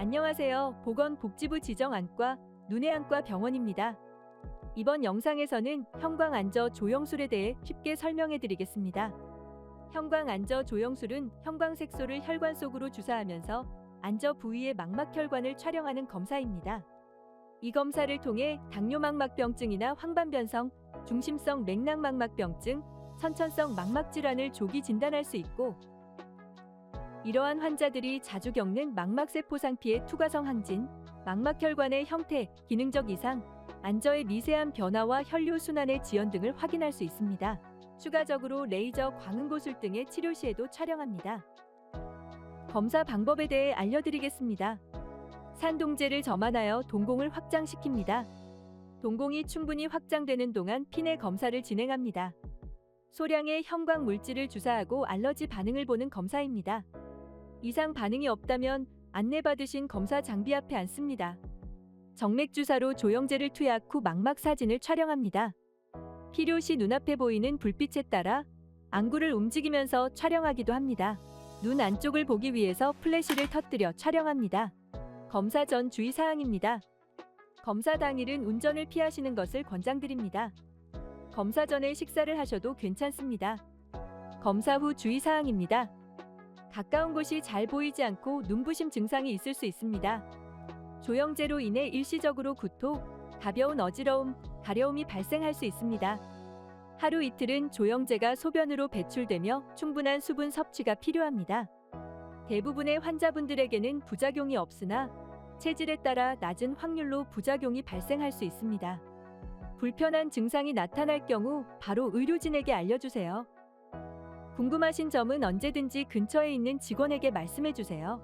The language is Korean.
안녕하세요. 보건복지부 지정안과 눈의안과 병원입니다. 이번 영상에서는 형광안저 조영술에 대해 쉽게 설명해 드리겠습니다. 형광안저 조영술은 형광색소를 혈관 속으로 주사하면서 안저 부위의 망막혈관을 촬영하는 검사입니다. 이 검사를 통해 당뇨망막병증이나 황반변성, 중심성 맥락망막병증, 선천성 망막질환을 조기 진단할 수 있고 이러한 환자들이 자주 겪는 망막세포 상 피의 투과성 항진, 망막혈관의 형태, 기능적 이상, 안저의 미세한 변화와 혈류 순환의 지연 등을 확인할 수 있습니다. 추가적으로 레이저 광흥고술 등의 치료 시에도 촬영합니다. 검사 방법에 대해 알려드리겠습니다. 산동제를 점안하여 동공을 확장시킵니다. 동공이 충분히 확장되는 동안 피내 검사를 진행합니다. 소량의 형광 물질을 주사하고 알러지 반응을 보는 검사입니다. 이상 반응이 없다면 안내받으신 검사 장비 앞에 앉습니다. 정맥 주사로 조영제를 투약 후 망막 사진을 촬영합니다. 필요시 눈앞에 보이는 불빛에 따라 안구를 움직이면서 촬영하기도 합니다. 눈 안쪽을 보기 위해서 플래시를 터뜨려 촬영합니다. 검사 전 주의 사항입니다. 검사 당일은 운전을 피하시는 것을 권장드립니다. 검사 전에 식사를 하셔도 괜찮습니다. 검사 후 주의 사항입니다. 가까운 곳이 잘 보이지 않고 눈부심 증상이 있을 수 있습니다. 조영제로 인해 일시적으로 구토, 가벼운 어지러움, 가려움이 발생할 수 있습니다. 하루 이틀은 조영제가 소변으로 배출되며 충분한 수분 섭취가 필요합니다. 대부분의 환자분들에게는 부작용이 없으나 체질에 따라 낮은 확률로 부작용이 발생할 수 있습니다. 불편한 증상이 나타날 경우 바로 의료진에게 알려주세요. 궁금하신 점은 언제든지 근처에 있는 직원에게 말씀해 주세요.